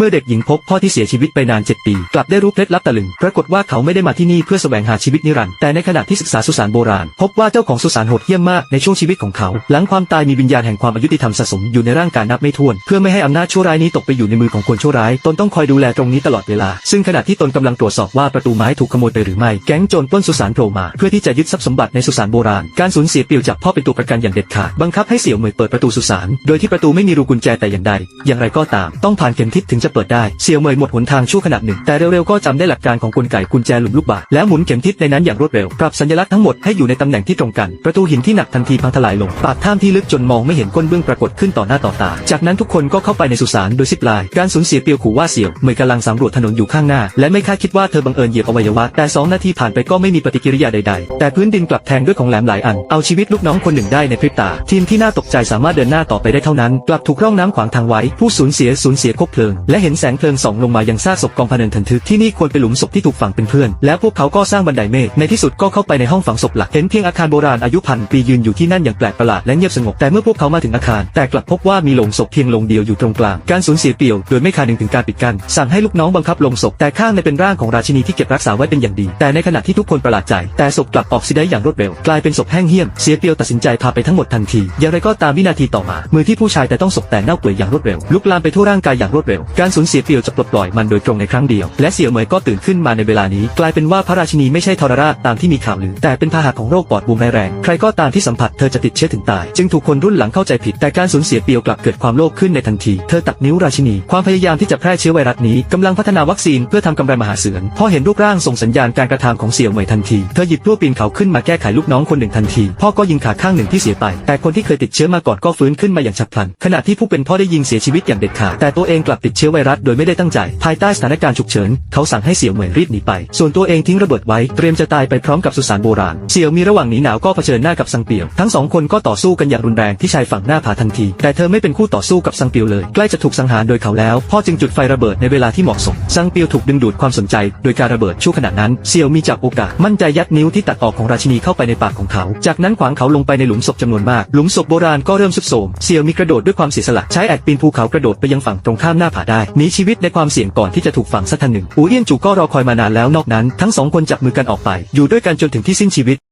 เมื่อเด็กหญิงพบพ่อที่เสียชีวิตไปนาน 7 ปี กลับได้รู้เคล็ดลับตะลึง ปรากฏว่าเขาไม่ได้มาที่นี่เพื่อแสวงหาชีวิตนิรันดร์แต่ในขณะที่ศึกษาสุสานโบราณ พบว่าเจ้าของสุสานโหดเหี้ยมมากในช่วงชีวิตของเขา หลังความตายมีวิญญาณแห่งความอายุติธรรมสะสมอยู่ในร่างกายนับไม่ถ้วน เพื่อไม่ให้อำนาจชั่วร้ายนี้ตกไปอยู่ในมือของคนชั่วร้าย ตนต้องคอยดูแลตรงนี้ตลอดเวลา ซึ่งขณะที่ตนกำลังตรวจสอบว่าประตูไม้ถูกขโมยไปหรือไม่ แก๊งโจรปล้นสุสานโผล่มา เพื่อที่จะยึดทรัพย์สมบัติในสุสานโบราณ การสูญเสียปลี่ยวจากพ่อเป็นตัวประกันอย่างเด็ดขาด บังคับให้เสี่ยวเหมยเปิดประตูสุสาน โดยที่ประตูไม่มีรูกุญแจแต่อย่างใด อย่างไรก็ตาม ต้องผ่านเข็มทิศถึงจะเปิดได้เสี่ยวเหมยหมดหนทางชั่วขณะหนึ่ง แต่เร็วๆก็จำได้หลักการของกลไกกุญแจหลุมลูกบาศก์แล้วหมุนเข็มทิศในนั้นอย่างรวดเร็วปรับสัญลักษณ์ทั้งหมดให้อยู่ในตำแหน่งที่ตรงกัน ประตูหินที่หนักทันทีพังทลายลงปากถ้ำที่ลึกจนมองไม่เห็นก้นเบื้องปรากฏขึ้นต่อหน้าต่อตา จากนั้นทุกคนก็เข้าไปในสุสานโดยซิปลน์การสูญเสียเปียวขู่ว่าเสี่ยวเหมยกำลังสำรวจถนนอยู่ข้างหน้า และไม่คาดคิดว่าเธอบังเอิญเหยียบอวัยวะแต่สองนาทีผ่านไปก็ไม่มีปฏิกิริยาใดๆ แต่พื้นดินกลับแทงด้วยของแหลมหลายอันเอาชีวิตลูกน้องคนหนึ่งได้ในพริบตา ทีมที่น่าตกใจสามารถเดินหน้าต่อไปได้เท่านั้น กลับถูกร่องน้ำขวางทางไว้ผู้สูญเสียสูญเสียคบเพลิงและเห็นแสงเพลิงส่องลงมายังซากศพกองพะเนินทันทึกที่นี่ควรเป็นหลุมศพที่ถูกฝังเป็นเพื่อน แล้วพวกเขาก็สร้างบันไดเมฆในที่สุดก็เข้าไปในห้องฝังศพหลักเห็นเพียงอาคารโบราณอายุพันปียืนอยู่ที่นั่นอย่างแปลกประหลาดและเงียบสงบแต่เมื่อพวกเขามาถึงอาคาร แต่กลับพบว่ามีโลงศพเพียงโลงเดียวอยู่ตรงกลางการสูญเสียเปี่ยวโดยไม่คาดนึงถึงการปิดกั้นสั่งให้ลูกน้องบังคับลงศพแต่ข้างในเป็นร่างของราชินีที่เก็บรักษาไว้เป็นอย่างดี แต่ในขณะที่ทุกคนประหลาดใจ แต่ศพกลับออกซิได้อย่างรวดเร็ว กลายเป็นศพแห้งเหี้ยมเสียเปียวตัดสินใจพาไปทั้งหมดทันทีอย่างไรก็ตามวินาทีต่อมา มือที่ผู้ชายแต่ต้องศพแต่เน่าเปื่อยอย่างรวดเร็วลุกลามไปทั่วร่างกายอย่างรวดเร็ว การสูญเสียเปียวจะปลดปล่อยมันโดยตรงในครั้งเดียว และเสี่ยวเหมยก็ตื่นขึ้นมาในเวลานี้ กลายเป็นว่าพระราชินีไม่ใช่ทรราชตามที่มีข่าวลือ แต่เป็นพาหะของโรคปอดบวมแรง ใครก็ตามที่สัมผัสเธอจะติดเชื้อถึงตาย จึงถูกคนรุ่นหลังเข้าใจผิด แต่การสูญเสียเปียวกลับเกิดความโลภขึ้นในทันที เธอตัดนิ้วราชินี ความพยายามที่จะแพร่เชื้อไวรัสนี้กำลังพัฒนาวัคซีนเพื่อทำกำไรมหาศาลพอเห็นรูปร่างส่งสัญญาณการกระทำของเสี่ยวเหมยทันที เธอหยิบลั่วปีนเขาขึ้นมาแก้ไขลูกน้องคนหนึ่งทันที พ่อก็ยิงขาข้างหนึ่งที่เสียไป แต่คนที่เคยติดเชื้อมาก่อนก็ฟื้นขึ้นมาอย่างฉับพลัน ขณะที่ผู้เป็นพ่อได้ยิงเสียชีวิตอย่างเด็ดขาด แต่ตัวเองกลับติดเชื้อไวรัสโดยไม่ได้ตั้งใจ ภายใต้สถานการณ์ฉุกเฉิน เขาสั่งให้เสี่ยวเหมยรีบหนีไป ส่วนตัวเองทิ้งระเบิดไว้เตรียมจะตายไปพร้อมกับสุสานโบราณ เสี่ยวมีระหว่างหนีหนาวก็เผชิญหน้ากับซังเปียว ทั้งสองคนก็ต่อสู้กันอย่างรุนแรงที่ชายฝั่งหน้าผาทันที แต่เธอไม่เป็นคู่ต่อสู้กับซังเปียวเลย ใกล้จะถูกสังหารโดยเขาแล้ว พ่อจึงจุดไฟระเบิดในเวลาที่เหมาะสม ซังเปียวถูกดึงดูดความสนใจ โดยการระเบิดชั่วขณะนั้น เสี่ยวมีจากโอกาส มั่นใจยัดนิ้วที่ตัดออกของราชินีเข้าไปในปากของเขา จากนั้นขวางเขาลงไปในหลุมศพจำนวนมาก หลุมศพโบราณก็เริ่มสุดโทมเสี่ยวมีกระโดดด้วยความเสียสละ ใช้แอดปีนภูเขากระโดดไปยังฝั่งตรงข้ามหน้าผาได้หนีชีวิตในความเสี่ยงก่อนที่จะถูกฝังสักทันหนึ่งอูเอี้ยนจูก็รอคอยมานานแล้วนอกนั้นทั้งสองคนจับมือกันออกไป อยู่ด้วยกันจนถึงที่สิ้นชีวิต